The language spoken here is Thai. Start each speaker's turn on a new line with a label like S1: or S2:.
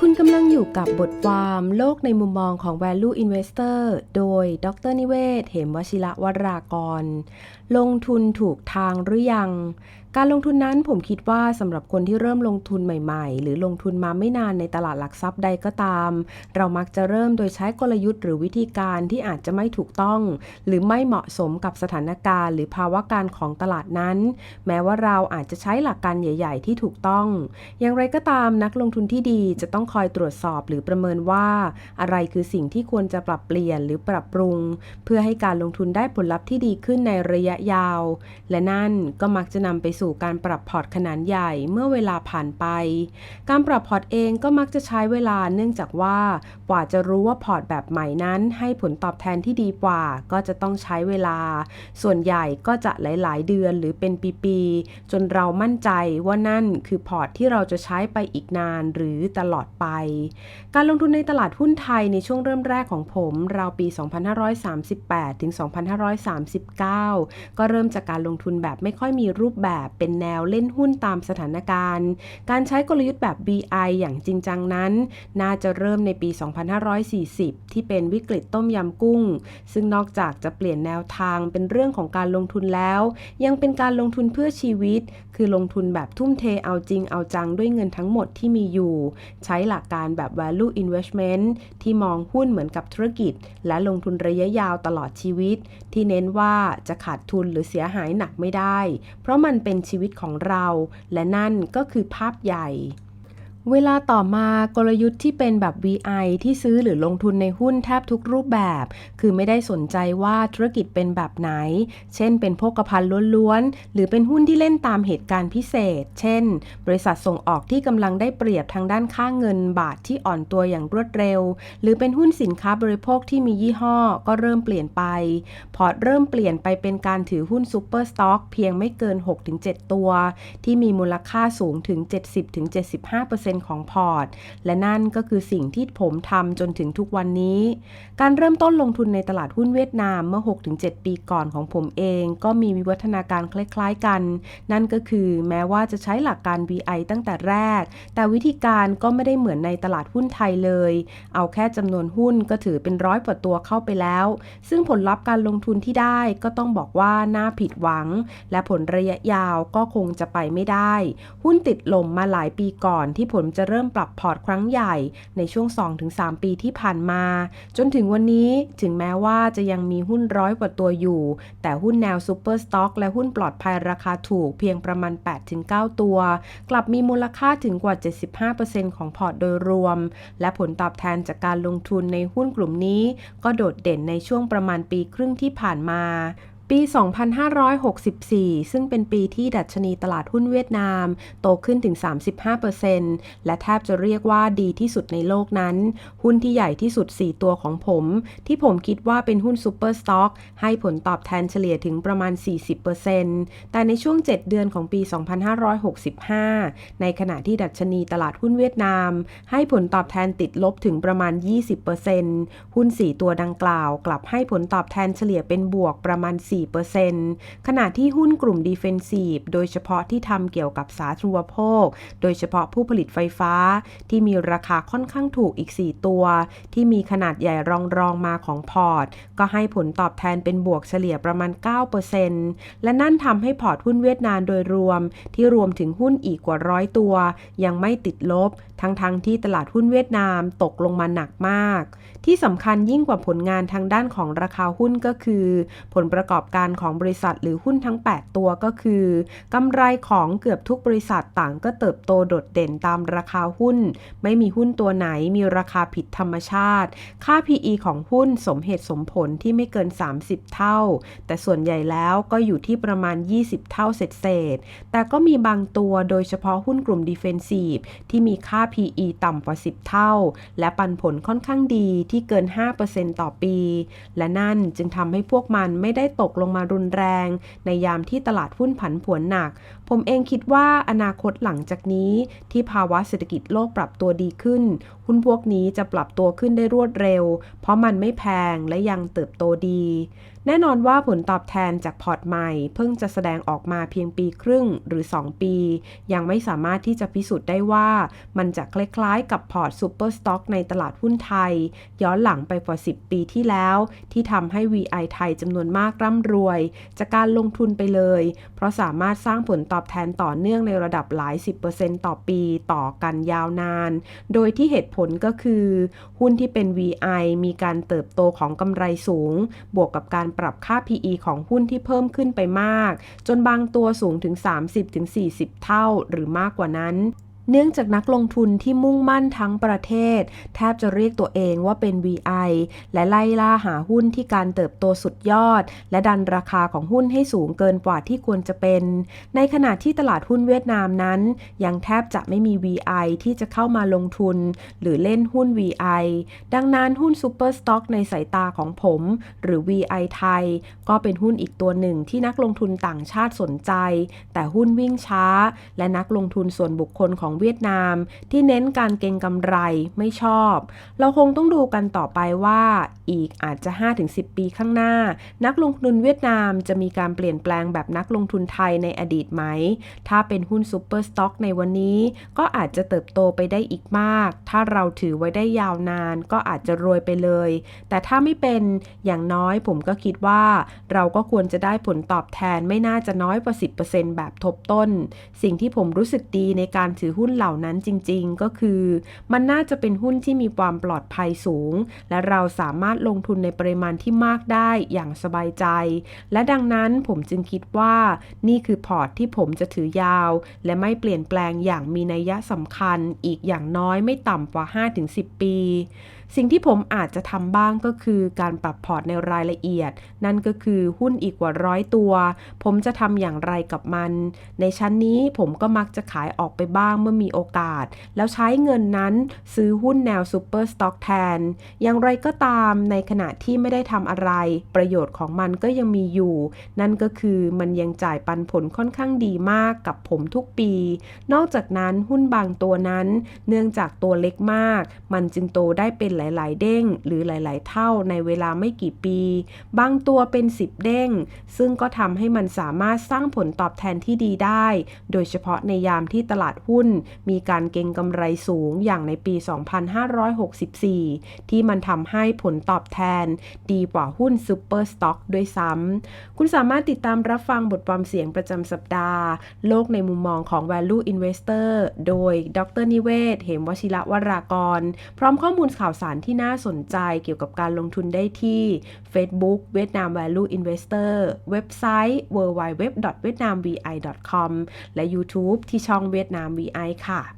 S1: คุณกำลังอยู่กับบทความโลกในมุมมองของ Value Investor โดย ดรนิเวศ เหมวชิระวรากร ลงทุนถูกทางหรือยัง การลงทุนนั้นผมคิดว่าสำหรับคนที่เริ่มลงทุนใหม่ๆ หรือลงทุนมาไม่นานในตลาดหลักทรัพย์ใดก็ตาม เรามักจะเริ่มโดยใช้กลยุทธ์หรือวิธีการที่อาจจะไม่ถูกต้อง หรือไม่เหมาะสมกับสถานการณ์ หรือภาวะการของตลาดนั้น แม้ว่าเราอาจจะใช้หลักการใหญ่ ๆ ที่ถูกต้อง อย่างไรก็ตามนักลงทุนที่ดีจะต้องคอยตรวจสอบหรือประเมินว่า อะไรคือสิ่งที่ควรจะปรับเปลี่ยนหรือปรับปรุง เพื่อให้การลงทุนได้ผลลัพธ์ที่ดีขึ้นในระยะยาว และนั่นก็มักจะนำไปสู่การปรับพอร์ตขนาดใหญ่เมื่อเวลาผ่านไป การปรับพอร์ตเองก็มักจะใช้เวลาเนื่องจากว่ากว่าจะรู้ว่าพอร์ตแบบใหม่นั้น ให้ผลตอบแทนที่ดีกว่า ก็จะต้องใช้เวลา ส่วนใหญ่ก็จะหลาย ๆ เดือนหรือเป็นปีๆจนเรามั่นใจว่านั่นคือพอร์ตที่เราจะใช้ไปอีกนานหรือตลอดไป การลงทุนในตลาดหุ้นไทยในช่วงเริ่มแรกของผมราวปี 2538 ถึง 2539 ก็เริ่มจากการลงทุนแบบไม่ค่อยมีรูปแบบเป็นแนวเล่นหุ้นตามสถานการณ์ การใช้กลยุทธ์แบบ BI อย่างจริงจังนั้น น่าจะเริ่มในปี 2540 ที่เป็นวิกฤตต้มยำกุ้ง ซึ่งนอกจากจะเปลี่ยนแนวทางเป็นเรื่องของการลงทุนแล้ว ยังเป็นการลงทุนเพื่อชีวิต คือลงทุนแบบทุ่มเทเอาจริงเอาจังด้วยเงินทั้งหมดที่มีอยู่ ใช้หลักการแบบ value investment ที่มองหุ้นเหมือนกับธุรกิจ และลงทุนระยะยาวตลอดชีวิต ที่เน้นว่าจะขาดทุนหรือเสียหายหนักไม่ได้ เพราะมันเป็นชีวิตของเรา และนั่นก็คือภาพใหญ่ เวลาต่อมากลยุทธ์ที่เป็นแบบ VI ที่ซื้อหรือลงทุนในหุ้นแทบทุกรูปแบบ คือไม่ได้สนใจว่าธุรกิจเป็นแบบไหน เช่น เป็นโภคภัณฑ์ล้วนๆ หรือเป็นหุ้นที่เล่นตามเหตุการณ์พิเศษ เช่น บริษัทส่งออกที่กำลังได้เปรียบทางด้านค่าเงินบาทที่อ่อนตัวอย่างรวดเร็ว หรือเป็นหุ้นสินค้าบริโภคที่มียี่ห้อ ก็เริ่มเปลี่ยนไป พอร์ตเริ่มเปลี่ยนไปเป็นการถือหุ้นซูเปอร์สต็อกเพียงไม่เกิน 6-7 ตัว ที่มีมูลค่าสูงถึง 70-75%ของพอร์ต และนั่นก็คือสิ่งที่ผมทำจนถึงทุกวันนี้ การเริ่มต้นลงทุนในตลาดหุ้นเวียดนามเมื่อ 6-7 ปีก่อนของผมเอง ก็มีวิวัฒนาการคล้ายๆกัน นั่นก็คือแม้ว่าจะใช้หลักการ VI ตั้งแต่แรก แต่วิธีการก็ไม่ได้เหมือนในตลาดหุ้นไทยเลย เอาแค่จำนวนหุ้นก็ถือเป็นร้อยกว่าตัวเข้าไปแล้ว ซึ่งผลลัพธ์การลงทุนที่ได้ก็ต้องบอกว่าน่าผิดหวัง และผลระยะยาวก็คงจะไปไม่ได้ หุ้นติดลมมาหลายปีก่อนที่ผมจะเริ่มปรับพอร์ตครั้งใหญ่ในช่วง 2-3 ปีที่ผ่านมา จนถึงวันนี้ถึงแม้ว่าจะยังมีหุ้นร้อยกว่าตัวอยู่ แต่หุ้นแนวซูเปอร์สต็อกและหุ้นปลอดภัยราคาถูกเพียงประมาณ 8-9 ตัว กลับมีมูลค่าถึงกว่า 75%ของพอร์ตโดยรวม และผลตอบแทนจากการลงทุนในหุ้นกลุ่มนี้ ก็โดดเด่นในช่วงประมาณปีครึ่งที่ผ่านมา ปี 2564 ซึ่งเป็นปีที่ดัชนีตลาดหุ้นเวียดนาม โตขึ้นถึง 35%และแทบจะเรียกว่าดีที่สุดในโลกนั้น หุ้นที่ใหญ่ที่สุด 4 ตัวของผม ที่ผมคิดว่าเป็นหุ้นซูเปอร์สต็อกให้ผลตอบแทนเฉลี่ยถึงประมาณ 40%แต่ในช่วง 7 เดือนของปี 2565 ในขณะที่ดัชนีตลาดหุ้นเวียดนาม ให้ผลตอบแทนติดลบถึงประมาณ 20%หุ้น 4 ตัวดังกล่าว กลับให้ผลตอบแทนเฉลี่ยเป็นบวกประมาณ4ขณะที่หุ้นกลุ่ม Defensive โดยเฉพาะที่ทำเกี่ยวกับสาธารณโภค โดยเฉพาะผู้ผลิตไฟฟ้า ที่มีราคาค่อนข้างถูกอีก 4 ตัว ที่มีขนาดใหญ่รองรองมาของพอร์ต ก็ให้ผลตอบแทนเป็นบวกเฉลี่ยประมาณ 9%และนั่นทำให้พอร์ตหุ้นเวียดนามโดยรวม ที่รวมถึงหุ้นอีกกว่าร้อยตัว ยังไม่ติดลบ ทั้งๆทที่ตลาดหุ้นเวียดนามตกลงมาหนักมาก ที่สำคัญยิ่งกว่าผลงานทางด้านของราคาหุ้นก็คือ ผลประกอบการของบริษัทหรือหุ้นทั้ง 8 ตัวก็คือกำไรของเกือบทุกบริษัทต่างก็เติบโตโดดเด่นตามราคาหุ้น ไม่มีหุ้นตัวไหนมีราคาผิดธรรมชาติ ค่า PE ของหุ้นสมเหตุสมผลที่ไม่เกิน 30 เท่า แต่ส่วนใหญ่แล้วก็อยู่ที่ประมาณ 20 เท่าเศษเศษ แต่ก็มีบางตัวโดยเฉพาะหุ้นกลุ่ม Defensive ที่มีค่า PE ต่ำกว่า 10 เท่า และปันผลค่อนข้างดีที่เกิน 5%ต่อปี และนั่นจึงทำให้พวกมันไม่ได้ตกลงมารุนแรง ในยามที่ตลาดหุ้นผันผวนหนัก ผมเองคิดว่าอนาคตหลังจากนี้ ที่ภาวะเศรษฐกิจโลกปรับตัวดีขึ้น หุ้นพวกนี้จะปรับตัวขึ้นได้รวดเร็ว เพราะมันไม่แพงและยังเติบโตดี แน่นอนว่าผลตอบแทนจากพอร์ตใหม่ เพิ่งจะแสดงออกมาเพียงปีครึ่งหรือ 2 ปี ยังไม่สามารถที่จะพิสูจน์ได้ว่า มันจะคล้ายๆกับพอร์ตซูเปอร์สต็อกในตลาดหุ้นไทย ย้อนหลังไปกว่า 10 ปีที่แล้ว ที่ทำให้ VI ไทยจำนวนมากร่ำรวย จากการลงทุนไปเลย เพราะสามารถสร้างผลตอบแทนต่อเนื่องในระดับหลาย 10%ต่อปีต่อกันยาวนาน โดยที่เหตุผลก็คือ หุ้นที่เป็น VI มีการเติบโตของกำไรสูง บวกกับการปรับค่า PE ของหุ้นที่เพิ่มขึ้นไปมาก จนบางตัวสูงถึง 30-40 เท่าหรือมากกว่านั้น เนื่องจากนักลงทุนที่มุ่งมั่นทั้งประเทศ แทบจะเรียกตัวเองว่าเป็น VI และไล่ล่าหาหุ้นที่การเติบโตสุดยอด และดันราคาของหุ้นให้สูงเกินกว่าที่ควรจะเป็น ในขณะที่ตลาดหุ้นเวียดนามนั้น ยังแทบจะไม่มี VI ที่จะเข้ามาลงทุน หรือเล่นหุ้น VI ดังนั้นหุ้นซูเปอร์สต็อกในสายตาของผม หรือ VI ไทย ก็เป็นหุ้นอีกตัวหนึ่งที่นักลงทุนต่างชาติสนใจ แต่หุ้นวิ่งช้า และนักลงทุนส่วนบุคคลของเวียดนาม ที่เน้นการเก็งกำไรไม่ชอบ เราคงต้องดูกันต่อไปว่าอีกอาจจะ 5-10 ปีข้างหน้า นักลงทุนเวียดนามจะมีการเปลี่ยนแปลงแบบนักลงทุนไทยในอดีตไหม ถ้าเป็นหุ้นซูเปอร์สต็อกในวันนี้ก็อาจจะเติบโตไปได้อีกมาก ถ้าเราถือไว้ได้ยาวนานก็อาจจะรวยไปเลย แต่ถ้าไม่เป็นอย่างน้อยผมก็คิดว่า เราก็ควรจะได้ผลตอบแทนไม่น่าจะน้อยกว่า 10%แบบทบต้น สิ่งที่ผมรู้สึกดีในการถือหุ้นเหล่านั้นจริงๆ ก็คือ มันน่าจะเป็นหุ้นที่มีความปลอดภัยสูง และเราสามารถลงทุนในปริมาณที่มากได้อย่างสบายใจ และดังนั้นผมจึงคิดว่า นี่คือพอร์ตที่ผมจะถือยาว และไม่เปลี่ยนแปลงอย่างมีนัยสำคัญอีกอย่างน้อยไม่ต่ำกว่า 5-10 ปี สิ่งที่ผมอาจจะทำบ้างก็คือการปรับพอร์ตในรายละเอียด นั่นก็คือหุ้นอีกกว่าร้อยตัว ผมจะทำอย่างไรกับมัน ในชั้นนี้ผมก็มักจะขายออกไปบ้างเมื่อมีโอกาส แล้วใช้เงินนั้นซื้อหุ้นแนวซูเปอร์สต็อกแทน อย่างไรก็ตามในขณะที่ไม่ได้ทำอะไร ประโยชน์ของมันก็ยังมีอยู่ นั่นก็คือมันยังจ่ายปันผลค่อนข้างดีมากกับผมทุกปี นอกจากนั้นหุ้นบางตัวนั้น เนื่องจากตัวเล็กมาก มันจึงโตได้เป็นหลาย ๆ เด้ง หรือหลาย ๆ เท่าในเวลาไม่กี่ปี บางตัวเป็น 10 เด้ง ซึ่งก็ทำให้มันสามารถสร้างผลตอบแทนที่ดีได้ โดยเฉพาะในยามที่ตลาดหุ้นมีการเก็งกำไรสูงอย่างในปี 2564 ที่มันทำให้ผลตอบแทนดีกว่าหุ้นซูเปอร์สต็อกด้วยซ้ำ คุณสามารถติดตามรับฟังบทความเสียงประจำสัปดาห์ โลกในมุมมองของ Value Investor โดย ดรนิเวศ เหมวชิระวรากร พร้อมข้อมูลข่าวสารที่น่าสนใจเกี่ยวกับการลงทุนได้ที่ Facebook เวียดนาม Value Investor เว็บไซต์ www.vietnamvi.com และ YouTube ที่ช่องเวียดนาม VI ค่ะ